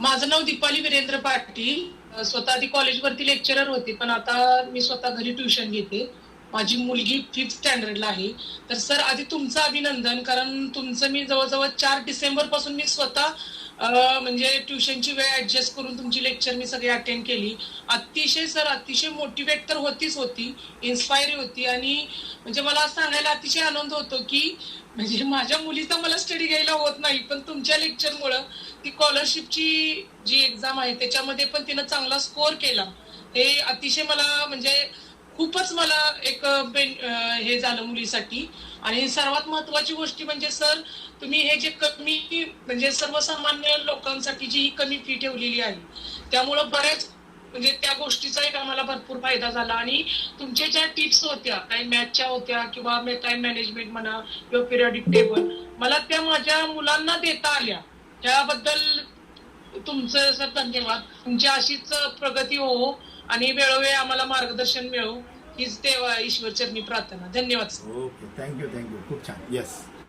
माझं नाव दीपाली वीरेंद्र पाटील. स्वतः आधी कॉलेजवरती लेक्चरर होते पण आता मी स्वतः घरी ट्युशन घेते. माझी मुलगी फिफ्थ स्टँडर्डला आहे. तर सर आधी तुमचं अभिनंदन कारण तुमचं मी जवळजवळ चार डिसेंबरपासून मी स्वतः म्हणजे ट्युशनची वेळ ऍडजस्ट करून तुमची लेक्चर मी सगळी अटेंड केली. अतिशय सर अतिशय मोटिवेट तर होतीच होती इन्स्पायर होती. आणि म्हणजे मला सांगायला अतिशय आनंद होतो की म्हणजे माझ्या मुलीचा मला स्टडी घ्यायला होत नाही पण तुमच्या लेक्चरमुळं ती स्कॉलरशिपची जी एक्झाम आहे त्याच्यामध्ये पण तिनं चांगला स्कोअर केला. हे अतिशय मला म्हणजे खूपच मला एक बेन- हे झालं मुलीसाठी. आणि सर्वात महत्वाची गोष्ट म्हणजे सर तुम्ही हे जे कमी म्हणजे सर्वसामान्य लोकांसाठी जी ही कमी फी ठेवलेली आहे त्यामुळं बऱ्याच म्हणजे त्या गोष्टीचा एक आम्हाला भरपूर फायदा झाला. आणि तुमच्या ज्या टिप्स होत्या काही मॅथच्या होत्या किंवा टाइम मॅनेजमेंट म्हणा किंवा पिरियडिक टेबल मला त्या माझ्या मुलांना देता आल्या. त्याबद्दल तुमचं सर धन्यवाद. तुमची अशीच प्रगती हो आणि वेळोवेळी आम्हाला मार्गदर्शन मिळो हीच देवा ईश्वर चरणी प्रार्थना. धन्यवाद सर. ओके थँक्यू थँक्यू खूप छान. येस